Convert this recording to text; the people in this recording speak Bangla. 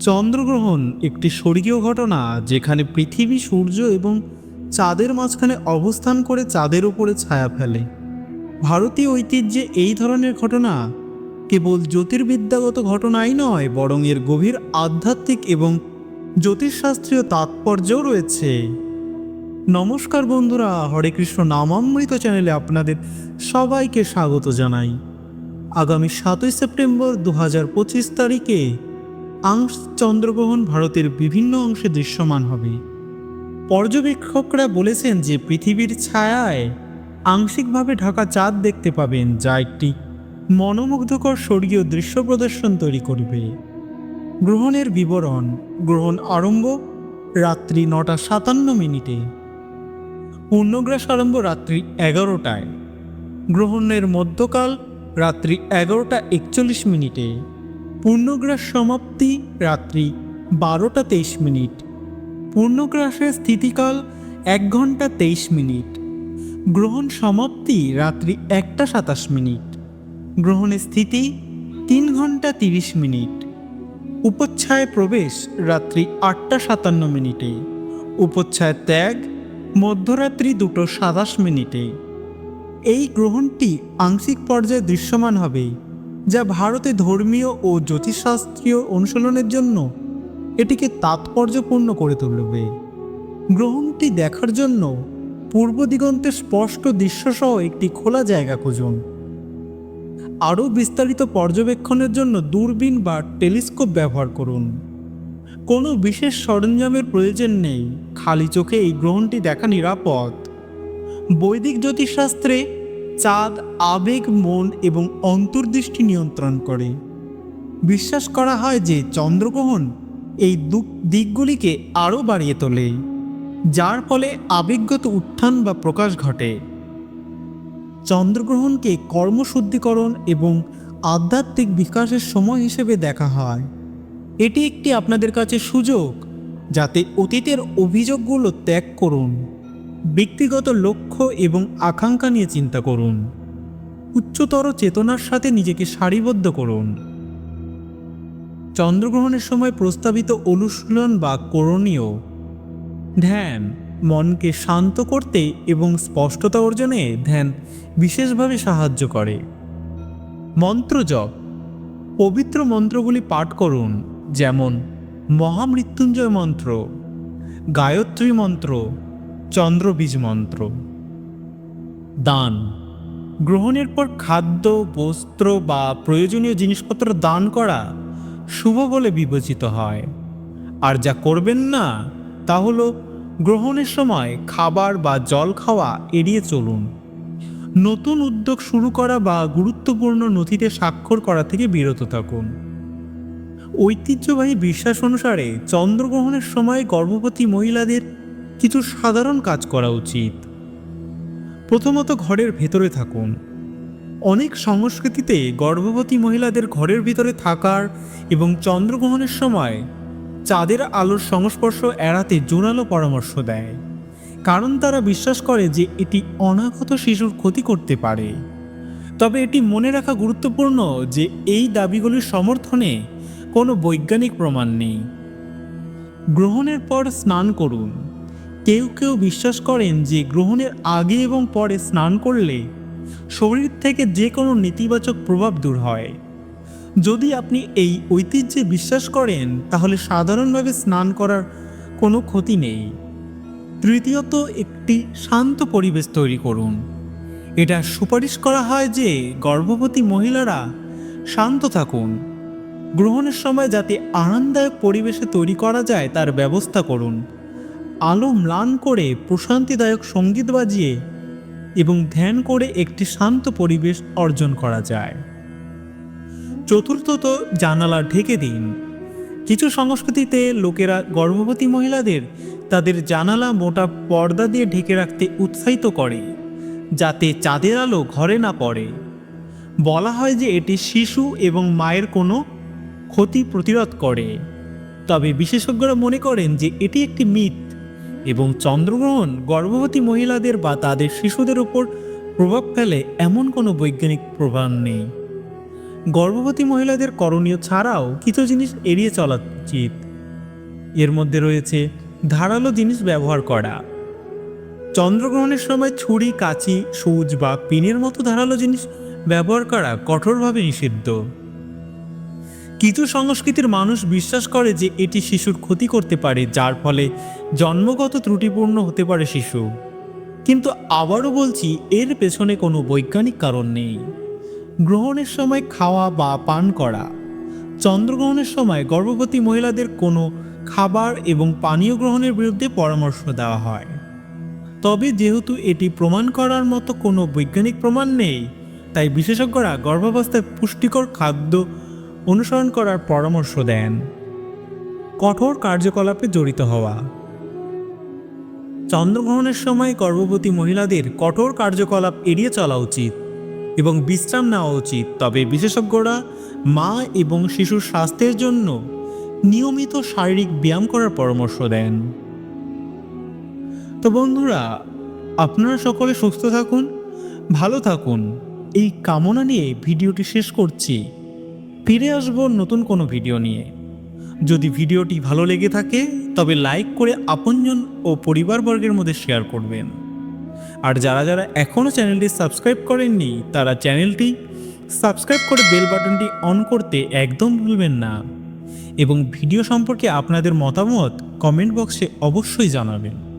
চন্দ্রগ্রহণ একটি স্বর্গীয় ঘটনা যেখানে পৃথিবী, সূর্য এবং চাঁদের মাঝখানে অবস্থান করে চাঁদের উপরে ছায়া ফেলে। ভারতীয় ঐতিহ্যে এই ধরনের ঘটনা কেবল জ্যোতির্বিদ্যাগত ঘটনাই নয়, বরং এর গভীর আধ্যাত্মিক এবং জ্যোতিষশাস্ত্রীয় তাৎপর্যও রয়েছে। নমস্কার বন্ধুরা, হরে কৃষ্ণ নামামৃত চ্যানেলে আপনাদের সবাইকে স্বাগত জানাই। আগামী সাতই সেপ্টেম্বর দু হাজার পঁচিশ তারিখে আংশ চন্দ্রগ্রহণ ভারতের বিভিন্ন অংশে দৃশ্যমান হবে। পর্যবেক্ষকরা বলেছেন যে পৃথিবীর ছায়ায় আংশিকভাবে ঢাকা চাঁদ দেখতে পাবেন, যা একটি মনোমুগ্ধকর স্বর্গীয় দৃশ্য প্রদর্শন তৈরি করবে। গ্রহণের বিবরণ, গ্রহণ আরম্ভ, রাত্রি নটা সাতান্ন মিনিটে। পূর্ণগ্রাস আরম্ভ রাত্রি এগারোটায়। গ্রহণের মধ্যকাল, রাত্রি এগারোটা একচল্লিশ মিনিটে। পূর্ণগ্রাস সমাপ্তি রাত্রি বারোটা তেইশ মিনিট। পূর্ণগ্রাসের স্থিতিকাল এক ঘণ্টা তেইশ মিনিট। গ্রহণ সমাপ্তি রাত্রি একটা সাতাশ মিনিট। গ্রহণের স্থিতি তিন ঘণ্টা তিরিশ মিনিট। উপচ্ছায় প্রবেশ রাত্রি আটটা সাতান্ন মিনিটে। উপচ্ছায় ত্যাগ মধ্যরাত্রি দুটো সাতাশ মিনিটে। এই গ্রহণটি আংশিক পর্যায়ে দৃশ্যমান হবে। যা ভারতে ধর্মীয় ও জ্যোতিষশাস্ত্রীয় অনুশীলনের জন্য এটিকে তাৎপর্যপূর্ণ করে তুলবে। গ্রহণটি দেখার জন্য পূর্ব দিগন্তের স্পষ্ট দৃশ্যসহ একটি খোলা জায়গা খুঁজুন। আরও বিস্তারিত পর্যবেক্ষণের জন্য দূরবীন বা টেলিস্কোপ ব্যবহার করুন। কোনো বিশেষ সরঞ্জামের প্রয়োজন নেই। খালি চোখে এই গ্রহণটি দেখা নিরাপদ। বৈদিক জ্যোতিষশাস্ত্রে চাঁদ, আবেগ, মন এবং অন্তর্দৃষ্টি নিয়ন্ত্রণ করে। বিশ্বাস করা হয় যে চন্দ্রগ্রহণ এই দিকগুলিকে আরও বাড়িয়ে তোলে, যার ফলে আবেগগত উত্থান বা প্রকাশ ঘটে। চন্দ্রগ্রহণকে কর্মশুদ্ধিকরণ এবং আধ্যাত্মিক বিকাশের সময় হিসেবে দেখা হয়। এটি একটি আপনাদের কাছে সুযোগ, যাতে অতীতের অভিযোগগুলো ত্যাগ করুন। ব্যক্তিগত লক্ষ্য এবং আকাঙ্ক্ষা নিয়ে চিন্তা করুন। উচ্চতর চেতনার সাথে নিজেকে সারিবদ্ধ করুন। চন্দ্রগ্রহণের সময় প্রস্তাবিত অনুশীলন বা করণীয়। ধ্যান, মনকে শান্ত করতে এবং স্পষ্টতা অর্জনে ধ্যান বিশেষভাবে সাহায্য করে। মন্ত্র জপ, পবিত্র মন্ত্রগুলি পাঠ করুন, যেমন মহামৃত্যুঞ্জয় মন্ত্র, গায়ত্রী মন্ত্র চন্দ্রবীজ মন্ত্র। দান। গ্রহণের পর খাদ্য, বস্ত্র বা প্রয়োজনীয় জিনিসপত্র দান করা শুভ বলে বিবেচিত হয়। আর যা করবেন না, তা হলো গ্রহণের সময় খাবার বা জল খাওয়া এড়িয়ে চলুন। নতুন উদ্যোগ শুরু করা বা গুরুত্বপূর্ণ নথিতে স্বাক্ষর করা থেকে বিরত থাকুন। ঐতিহ্যবাহী বিশ্বাস অনুসারে চন্দ্রগ্রহণের সময় গর্ভবতী মহিলাদের কিছু সাধারণ কাজ করা উচিত। প্রথমত ঘরের ভেতরে থাকুন। অনেক সংস্কৃতিতে গর্ভবতী মহিলাদের ঘরের ভিতরে থাকার এবং চন্দ্রগ্রহণের সময় চাঁদের আলোর সংস্পর্শ এড়াতে জোরালো পরামর্শ দেয়, কারণ তারা বিশ্বাস করে যে এটি অনাগত শিশুর ক্ষতি করতে পারে। তবে এটি মনে রাখা গুরুত্বপূর্ণ যে এই দাবিগুলির সমর্থনে কোনো বৈজ্ঞানিক প্রমাণ নেই। গ্রহণের পর স্নান করুন। কেউ কেউ বিশ্বাস করেন যে গ্রহণের আগে এবং পরে স্নান করলে শরীর থেকে যে কোনো নেতিবাচক প্রভাব দূর হয়। যদি আপনি এই ঐতিহ্যে বিশ্বাস করেন, তাহলে সাধারণভাবে স্নান করার কোনো ক্ষতি নেই। তৃতীয়ত, একটি শান্ত পরিবেশ তৈরি করুন। এটা সুপারিশ করা হয় যে গর্ভবতী মহিলারা শান্ত থাকুন। গ্রহণের সময় যাতে আরামদায়ক পরিবেশে তৈরি করা যায়, তার ব্যবস্থা করুন। আলো ম্লান করে প্রশান্তিদায়ক সংগীত বাজিয়ে এবং ধ্যান করে একটি শান্ত পরিবেশ অর্জন করা যায়। চতুর্থত জানালা ঢেকে দিন। কিছু সংস্কৃতিতে লোকেরা গর্ভবতী মহিলাদের তাদের জানালা মোটা পর্দা দিয়ে ঢেকে রাখতে উৎসাহিত করে, যাতে চাঁদের আলো ঘরে না পড়ে। বলা হয় যে এটি শিশু এবং মায়ের কোনো ক্ষতি প্রতিরোধ করে। তবে বিশেষজ্ঞরা মনে করেন যে এটি একটি মিথ। এবং চন্দ্রগ্রহণ গর্ভবতী মহিলাদের বা তাদের শিশুদের উপর প্রভাব ফেলে এমন কোনো বৈজ্ঞানিক প্রমাণ নেই। গর্ভবতী মহিলাদের করণীয় ছাড়াও কিছু জিনিস এড়িয়ে চলা উচিত। এর মধ্যে রয়েছে ধারালো জিনিস ব্যবহার করা। চন্দ্রগ্রহণের সময় ছুরি, কাঁচি, সূচ বা পিনের মতো ধারালো জিনিস ব্যবহার করা কঠোরভাবে নিষিদ্ধ। কিছু সংস্কৃতির মানুষ বিশ্বাস করে যে এটি শিশুর ক্ষতি করতে পারে, যার ফলে জন্মগত ত্রুটিপূর্ণ হতে পারে শিশু। কিন্তু আবারও বলছি, এর পেছনে কোনো বৈজ্ঞানিক কারণ নেই। গ্রহণের সময় খাওয়া বা পান করা। চন্দ্রগ্রহণের সময় গর্ভবতী মহিলাদের কোনো খাবার এবং পানীয় গ্রহণের বিরুদ্ধে পরামর্শ দেওয়া হয়। তবে যেহেতু এটি প্রমাণ করার মতো কোনো বৈজ্ঞানিক প্রমাণ নেই, তাই বিশেষজ্ঞরা গর্ভাবস্থায় পুষ্টিকর খাদ্য অনুসরণ করার পরামর্শ দেন। কঠোর কার্যকলাপে জড়িত হওয়া। চন্দ্রগ্রহণের সময় গর্ভবতী মহিলাদের কঠোর কার্যকলাপ এড়িয়ে চলা উচিত এবং বিশ্রাম নেওয়া উচিত। তবে বিশেষজ্ঞরা মা এবং শিশুর স্বাস্থ্যের জন্য নিয়মিত শারীরিক ব্যায়াম করার পরামর্শ দেন। তো বন্ধুরা, আপনারা সকলে সুস্থ থাকুন, ভালো থাকুন। এই কামনা নিয়ে ভিডিওটি শেষ করছি। ফিরে আসব নতুন কোনো ভিডিও নিয়ে। যদি ভিডিওটি ভালো লেগে থাকে, তবে লাইক করে আপনজন ও পরিবারবর্গের মধ্যে শেয়ার করবেন। আর যারা যারা এখনও চ্যানেলটি সাবস্ক্রাইব করেননি, তারা চ্যানেলটি সাবস্ক্রাইব করে বেল বাটনটি অন করতে একদম ভুলবেন না। এবং ভিডিও সম্পর্কে আপনাদের মতামত কমেন্ট বক্সে অবশ্যই জানাবেন।